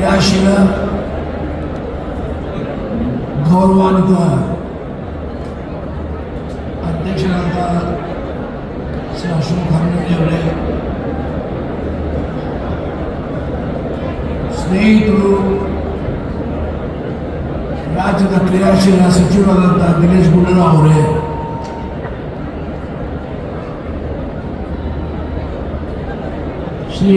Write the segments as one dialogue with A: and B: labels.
A: ಕ್ರಿಯಾಶೀಲ ಗೌರವಾನ್ವಿತ ಅಧ್ಯಕ್ಷರಾದ ಶ್ರೀ ಅಶೋಕ್ ಹನ್ನಳ್ಳಿ ಅವರೇ ಸ್ನೇಹಿತರು ರಾಜ್ಯದ ಕ್ರಿಯಾಶೀಲ ಸಚಿವರಾದಂಥ ದಿನೇಶ್ ಗುಂಡೂರಾವ್ ಅವರೇ ಶ್ರೀ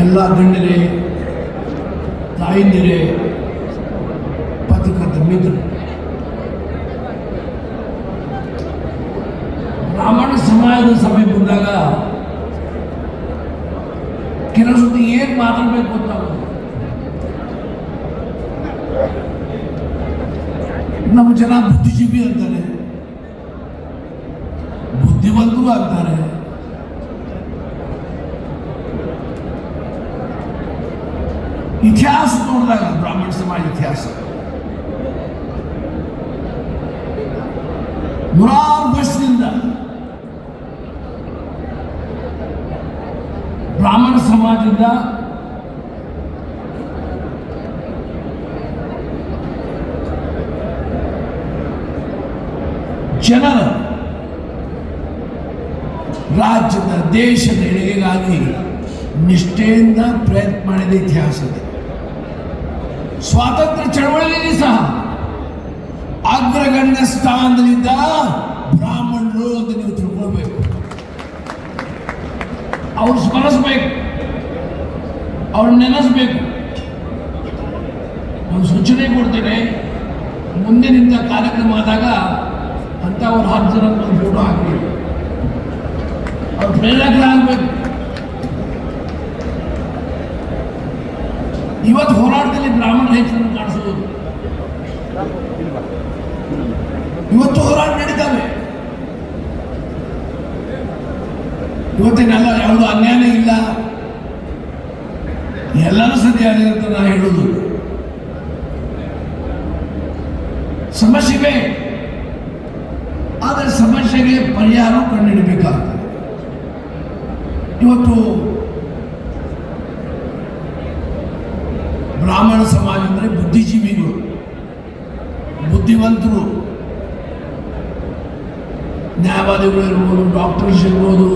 A: ಎಲ್ಲ ಗಣ್ಯರೇ, ತಾಯಂದಿರೇ ಪತ್ರಕರ್ತ ಮಿತ್ರ ಬ್ರಾಹ್ಮಣ ಸಮಾಜದ ಸಮಯ ಬಂದಾಗ ಕೆಲಸದ ಸತಿ ಏನು ಮಾತಾಡಬೇಕು ಅಂತ. ನಮ್ಮ ಜನ ಬುದ್ಧಿಜೀವಿ ಅಂತಾರೆ, ಬುದ್ಧಿವಂತರು ಆಗ್ತಾರೆ ಇತಿಹಾಸ ನೋಡಿದಾಗ ಬ್ರಾಹ್ಮಣ ಸಮಾಜ ಇತಿಹಾಸ. ನೂರಾರು ವರ್ಷದಿಂದ ಬ್ರಾಹ್ಮಣ ಸಮಾಜದಿಂದ ಜನರ ರಾಜ್ಯದ ದೇಶದ ಏಳಿಗೆಗಾಗಿ ನಿಷ್ಠೆಯಿಂದ ಪ್ರಯತ್ನ ಮಾಡಿದ ಇತಿಹಾಸ ಇದೆ ಸ್ವಾತಂತ್ರ್ಯ ಚಳವಳಿಯಲ್ಲಿ ಸಹ ಅಗ್ರಗಣ್ಯ ಸ್ಥಾನದಲ್ಲಿದ್ದ ಬ್ರಾಹ್ಮಣರು ಅಂತ ನೀವು ತಿಳ್ಕೊಳ್ಬೇಕು. ಅವ್ರು ಸ್ಮರಿಸ್ಬೇಕು. ಅವ್ರು ನೆನೆಸ್ಬೇಕು. ಒಂದು ಸೂಚನೆ ಕೊಡ್ತೇನೆ ಮುಂದಿನಿಂದ ಕಾರ್ಯಕ್ರಮ ಆದಾಗ ಅಂತ ಅವ್ರು ಹತ್ತು ಜನ ಫೋಟೋ ಹಾಕಬೇಕು. ಅವ್ರು ಪ್ರೇರಕರಾಗಬೇಕು. ಇವತ್ತು ಹೋರಾಟದಲ್ಲಿ ಬ್ರಾಹ್ಮಣರ ಹೆಚ್ಚನ್ನು ಕಾಣಿಸೋದು ಇವತ್ತು ಹೋರಾಟ ನಡೀತಾವೆ. ಇವತ್ತಿನೆಲ್ಲ ಯಾವುದು ಅನ್ಯಾಯ ಇಲ್ಲ. ಎಲ್ಲರೂ ಸದ್ಯ ಅಂತ ನಾನು ಹೇಳುವುದು. ಸಮಸ್ಯೆ ಇವೆ ಆದರೆ ಸಮಸ್ಯೆಗೆ ಪರಿಹಾರ ಕಂಡುಹಿಡಬೇಕಾಗ್ತದೆ ಇವತ್ತು ಬ್ರಾಹ್ಮಣ ಸಮಾಜ ಅಂದರೆ ಬುದ್ಧಿಜೀವಿಗಳು, ಬುದ್ಧಿವಂತರು. ನ್ಯಾಯವಾದಿಗಳು ಇರ್ಬೋದು ಡಾಕ್ಟರ್ಸ್ ಇರ್ಬೋದು,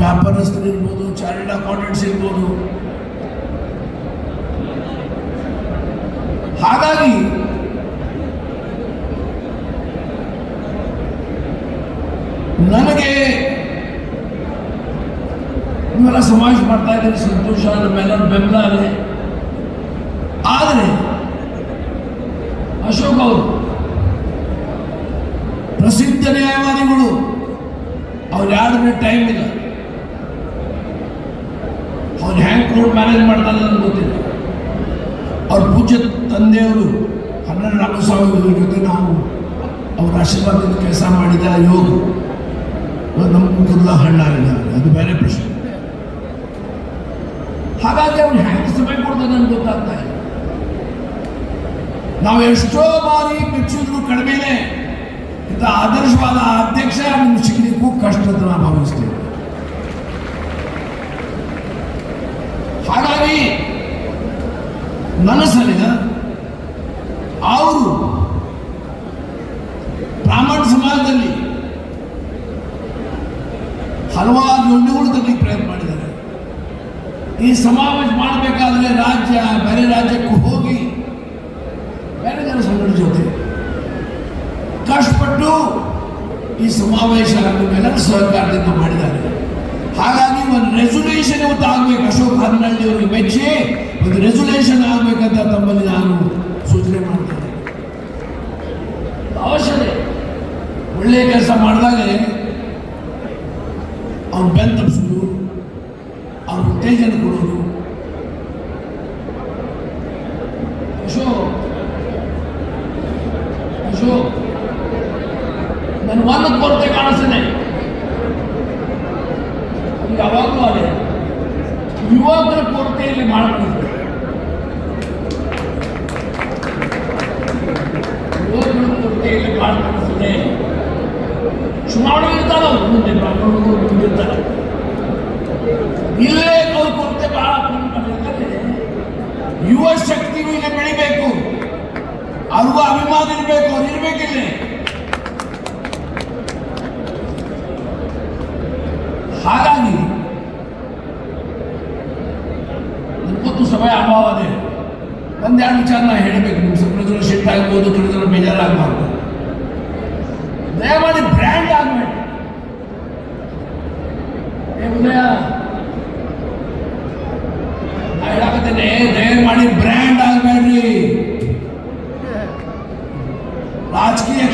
A: ವ್ಯಾಪಾರಸ್ಥರು ಇರ್ಬೋದು ಚಾರ್ಟೆಡ್ ಅಕೌಂಟೆಂಟ್ಸ್ ಇರ್ಬೋದು. ಹಾಗಾಗಿ ನನಗೆ ಇವೆಲ್ಲ ಸಮಾಜ ಮಾಡ್ತಾ ಇದ್ದೀನಿ ಸಂತೋಷ ನಮ್ಮೆಲ್ಲರ ಬೆಂಬಲ ಇದೆ ಆದರೆ ಅಶೋಕ್ ಅವರು ಪ್ರಸಿದ್ಧ ನ್ಯಾಯವಾದಿಗಳು, ಅವ್ರು ಯಾರ ಟೈಮ್ ಇಲ್ಲ. ಅವ್ರು ಹ್ಯಾಂಗ್ ಕೋರ್ಟ್ ಮ್ಯಾನೇಜ್ ಮಾಡ್ತಾರೆ ನನಗೆ ಗೊತ್ತಿಲ್ಲ. ಅವ್ರ ಪೂಜ್ಯ ತಂದೆಯವರು ಅವ್ರ ಜೊತೆ ನಾವು ಅವ್ರ ಆಶೀರ್ವಾದದ ಕೆಲಸ ಮಾಡಿದ ಯೋಗ ನಮ್ಮ ಕುಟುಂಬ ಹಣ್ಣಾಗಿಲ್ಲ ಅದು ಬೇರೆ ಪ್ರಶ್ನೆ. ಹಾಗಾಗಿ ಅವ್ರು ಹ್ಯಾಂಗ್ ಸಮಯ ಕೊಡ್ತಾರೆ ನನಗೆ ಗೊತ್ತಾಗ್ತಾ ಇಲ್ಲ. ನಾವು ಎಷ್ಟೋ ಬಾರಿ ಮೆಚ್ಚಿದ್ರು ಕಡಿಮೆನೆ ಇಂಥ ಆದರ್ಶವಾದ ಅಧ್ಯಕ್ಷ ನಿಮ್ಗೆ ಸಿಗಲಿಕ್ಕೂ ಕಷ್ಟ ಅಂತ ನಾನು ಭಾವಿಸ್ತೇನೆ. ಹಾಗಾಗಿ ನನ್ನ ಅವರು ಬ್ರಾಹ್ಮಣ ಸಮಾಜದಲ್ಲಿ ಹಲವಾರು ಯೋಜನೆಗಳು ಪ್ರಯತ್ನ ಮಾಡಿದ್ದಾರೆ. ಈ ಸಮಾವೇಶ ಮಾಡಬೇಕಾದ್ರೆ ರಾಜ್ಯ, ಬೇರೆ ರಾಜ್ಯಕ್ಕೂ ಹೋಗಿ ಕಷ್ಟಪಟ್ಟು ಈ ಸಮಾವೇಶಗಳನ್ನು ಮೇಲೆ ಸಹಕಾರದಿಂದ ಮಾಡಿದ್ದಾರೆ. ಹಾಗಾಗಿ ಒಂದು ರೆಸೊಲ್ಯೂಷನ್ ಇವತ್ತು ಆಗ್ಬೇಕು. ಅಶೋಕ್ ಹರನಹಳ್ಳಿ ಅವರಿಗೆ ಮೆಚ್ಚಿ ಒಂದು ರೆಸೊಲ್ಯೂಷನ್ ಆಗ್ಬೇಕಂತ ತಮ್ಮಲ್ಲಿ ನಾನು ಸೂಚನೆ ಮಾಡ್ತೇನೆ ಅವಶ್ಯ ಒಳ್ಳೆ ಕೆಲಸ ಮಾಡಿದಾಗ ಅವ್ನು ಬೆನ್ ತಪ್ಪಿಸೋದು ಅವ್ರ ಉತ್ತೇಜನ ಕೊಡೋದು. ಅಶೋಕ್. ಅಶೋಕ್. ಬೆಳಿಬೇಕು ಅವ್ರಿಗೂ ಅಭಿಮಾನ ಇರಬೇಕು ಅವ್ರು ಇರ್ಬೇಕಿಲ್ಲಿ ಹಾಗಾಗಿ ಗೊತ್ತು ಸಮಯ ಅಭಾವ ಅದೇ ಒಂದೆರಡು ವಿಚಾರ ನಾ ಹೇಳಬೇಕು ನಿಮ್ಮ ಸುಪ್ರಜರು ಶಿಟ್ ಆಗ್ಬೋದು ತಿಳಿದ್ರೆ ಬೇಜಾರಾಗಬಾರ್ದು ದಯಮಾಡಿ ಬ್ರ್ಯಾಂಡ್ ಆಗಬೇಡಿ ಏ ಉದಯ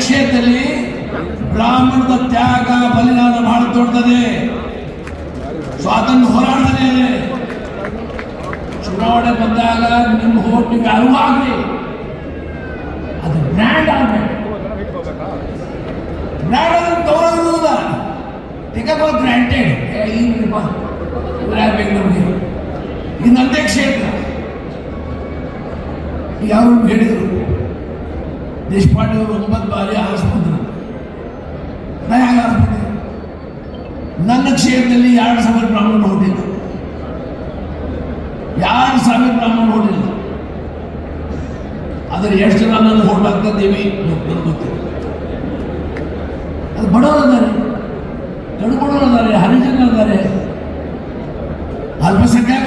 A: ಕ್ಷೇತ್ರದಲ್ಲಿ ಬ್ರಾಹ್ಮಣದ ತ್ಯಾಗ ಬಲಿದಾನ ಬಹಳ ದೊಡ್ಡದೆ. ಸ್ವಾತಂತ್ರ್ಯ ಹೋರಾಟದಲ್ಲಿ. ಚುನಾವಣೆ ಬಂದಾಗ ನಿಮ್ಮ ಹೋಟ್ ನೀವು ಯಾರಿಗೂ ಆಗಲಿ. ಅದು ಬ್ರ್ಯಾಂಡ್ ಆಗಬೇಕು. ಬ್ರ್ಯಾಂಡ್ ಕ್ಷೇತ್ರ. ಯಾರು ಹೇಳಿದರು? ದೇಶಪಾಂಡೆ ಅವರು ಒಂಬತ್ತು ಬಾರಿ ಆಸ್ಪತ್ರೆ ನಾ ಯಾಕೆ ಆರಿಸ್ಬಿಟ್ಟೆ ನನ್ನ ಕ್ಷೇತ್ರದಲ್ಲಿ ಎರಡು ಸಾವಿರ ಬ್ರಾಹ್ಮಣ ಹೊಟ್ಟಿಲ್ಲ ಎರಡು ಸಾವಿರ ಬ್ರಾಹ್ಮಣ ಹೊಟ್ಟಿಲ್ಲ ಆದರೆ ಎಷ್ಟು ಜನ ನನ್ನ ಹೋಟ್ ಹಾಕ್ತಿದ್ದೀವಿ ನನಗೆ ಗೊತ್ತಿಲ್ಲ. ಅದು ಬಡವರಿದ್ದಾರೆ. ಗಡುಬಡವರಿದ್ದಾರೆ ಗಡುಬಡವರು ಅದಾರೆ ಹರಿಜನ ಅದಾರೆ ಅಲ್ಪಸಂಖ್ಯಾತ